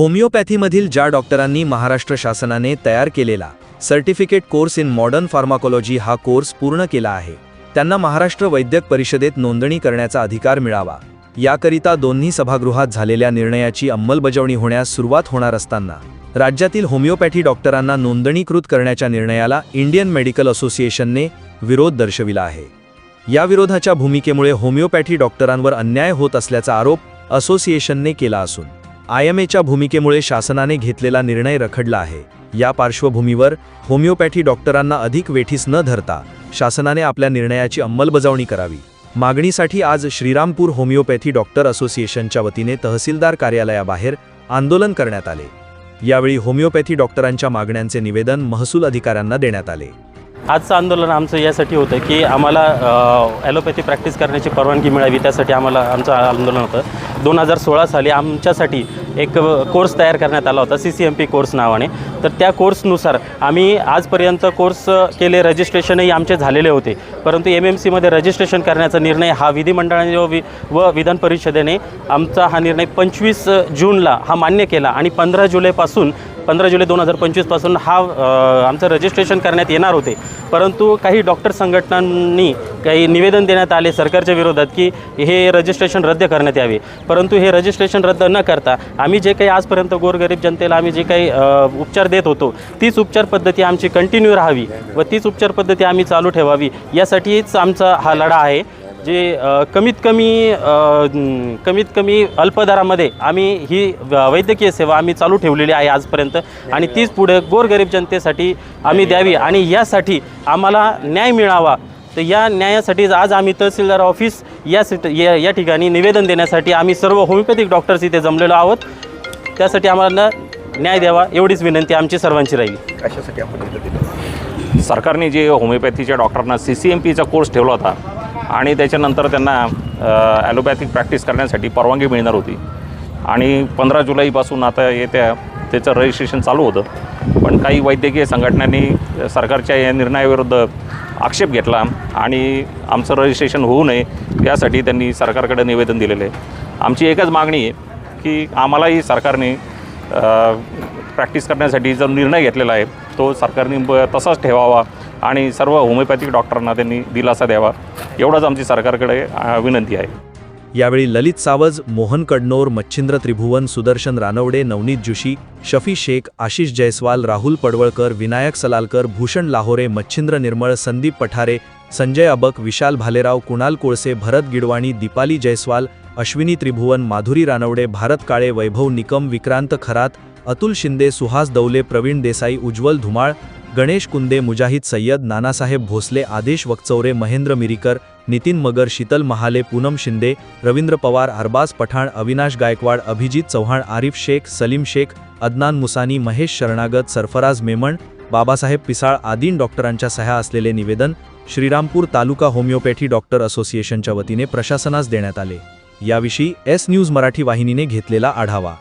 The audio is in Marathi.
होमिओपॅथीमधील ज्या डॉक्टरांनी महाराष्ट्र शासनाने तयार केलेला certificate course in modern pharmacology हा कोर्स पूर्ण केला आहे त्यांना महाराष्ट्र वैद्यक परिषदेत नोंदणी करण्याचा अधिकार मिळावा. याकरिता दोन्ही सभागृहात झालेल्या निर्णयाची अंमलबजावणी होण्यास सुरुवात होणार असताना राज्यातील होमिओपॅथी डॉक्टरांना नोंदणीकृत करण्याच्या निर्णयाला इंडियन मेडिकल असोसिएशनने विरोध दर्शविला आहे. या विरोधाच्या भूमिकेमुळे होमिओपॅथी डॉक्टरांवर अन्याय होत असल्याचा आरोप असोसिएशनने केला असून आय एम एच्या भूमिकेमुळे शासनाने घेतलेला निर्णय रखडला आहे. या पार्श्वभूमीवर होमिओपॅथी डॉक्टरांना अधिक वेठीस न धरता शासनाने आपल्या निर्णयाची अंमलबजावणी करावी. मागणीसाठी आज श्रीरामपूर होमिओपॅथी डॉक्टर असोसिएशनच्या वतीने तहसीलदार कार्यालयाबाहेर आंदोलन करण्यात आले. यावेळी होमिओपॅथी डॉक्टरांच्या मागण्यांचे निवेदन महसूल अधिकाऱ्यांना देण्यात आले. आजचं आंदोलन आमचं यासाठी होतं की आम्हाला ॲलोपॅथी प्रॅक्टिस करण्याची परवानगी मिळावी त्यासाठी आम्हाला आमचं आंदोलन होतं. दोन हजार सोळा साली आमच्यासाठी एक कोर्स तयार करण्यात आला होता C C M P course नावाने. तर त्या कोर्सनुसार आम्ही आजपर्यंत कोर्स केले रजिस्ट्रेशनही आमचे झालेले होते. परंतु एम एम सीमध्ये रजिस्ट्रेशन करण्याचा निर्णय हा विधिमंडळाने व वि व विधान परिषदेने आमचा हा निर्णय पंचवीस जूनला हा मान्य केला आणि पंधरा जुलैपासून पंधरा जुलै दोन हजार पंचवीसपासून हा आमचं रजिस्ट्रेशन करण्यात येणार होते. परंतु काही डॉक्टर संघटनांनी काही निवेदन देण्यात आले सरकारच्या विरोधात की हे रजिस्ट्रेशन रद्द करण्यात यावे. परंतु हे रजिस्ट्रेशन रद्द न करता आम्ही जे काही आजपर्यंत गोरगरीब जनतेला आम्ही जे काही उपचार देत होतो तीच उपचार पद्धती आमची कंटिन्यू राहावी व तीच उपचार पद्धती आम्ही चालू ठेवावी. यासाठीच आमचा हा लढा आहे. जे कमीत कमी कमीत कमी अल्पदरामध्ये आम्ही ही वैद्यकीय सेवा आम्ही चालू ठेवलेली आहे आजपर्यंत. आणि तीच पुढे गोरगरीब जनतेसाठी आम्ही द्यावी आणि यासाठी आम्हाला न्याय मिळावा. तर या न्यायासाठी आज आम्ही तहसीलदार ऑफिस या सिट या या ठिकाणी निवेदन देण्यासाठी आम्ही सर्व होमिओपॅथिक डॉक्टर्स इथे जमलेलो आहोत. त्यासाठी आम्हाला न्याय द्यावा एवढीच विनंती आमची सर्वांची राहील. कशासाठी आपण सरकारने जे होमिओपॅथीच्या डॉक्टरांना सी सी एम पीचा कोर्स ठेवला होता आणि त्याच्यानंतर त्यांना ॲलोपॅथिक प्रॅक्टिस करण्यासाठी परवानगी मिळणार होती. आणि पंधरा जुलैपासून आता येत्या त्याचं रजिस्ट्रेशन चालू होतं. पण काही वैद्यकीय संघटनांनी सरकारच्या या निर्णयाविरुद्ध आक्षेप घेतला आणि आमचं रजिस्ट्रेशन होऊ नये यासाठी त्यांनी सरकारकडे निवेदन दिलेलं आहे. आमची एकच मागणी आहे की आम्हालाही सरकारने प्रॅक्टिस करण्यासाठी जो निर्णय घेतलेला आहे तो सरकारने ब तसाच ठेवावा. आणि सर्व होमिओपॅथिक डॉक्टरांना त्यांनी दिलासा द्यावा. एवढाच आमची सरकारकडे विनंती आहे. यावेळी ललित सावज मोहन कडनोर मच्छिंद्र त्रिभुवन सुदर्शन रानवडे नवनीत जोशी शफी शेख आशिष जयस्वाल राहुल पडवळकर विनायक सलालकर भूषण लाहोरे मच्छिंद्र निर्मळ संदीप पठारे संजय अबक विशाल भालेराव कुणाल कोळसे भरत गिडवाणी दीपाली जयस्वाल अश्विनी त्रिभुवन माधुरी रानवडे भारत काळे वैभव निकम विक्रांत खरात अतुल शिंदे सुहास दौले प्रवीण देसाई उज्ज्वल धुमाळ गणेश कुंदे मुजाहिद सय्यद नानासाहेब भोसले आदेश वकचौरे महेंद्र मिरीकर नितीन मगर शीतल महाले पूनम शिंदे रवींद्र पवार अरबाज पठाण अविनाश गायकवाड अभिजित चव्हाण आरिफ शेख सलीम शेख अदनान मुसानी महेश शरणागत सरफराज मेमण बाबासाहेब पिसाळ आदीन डॉक्टरांच्या सह्या असलेले निवेदन श्रीरामपूर तालुका होमिओपॅथी डॉक्टर असोसिएशनच्या वतीने प्रशासनास देण्यात आले. याविषयी एस न्यूज मराठी वाहिनीने घेतलेला आढावा.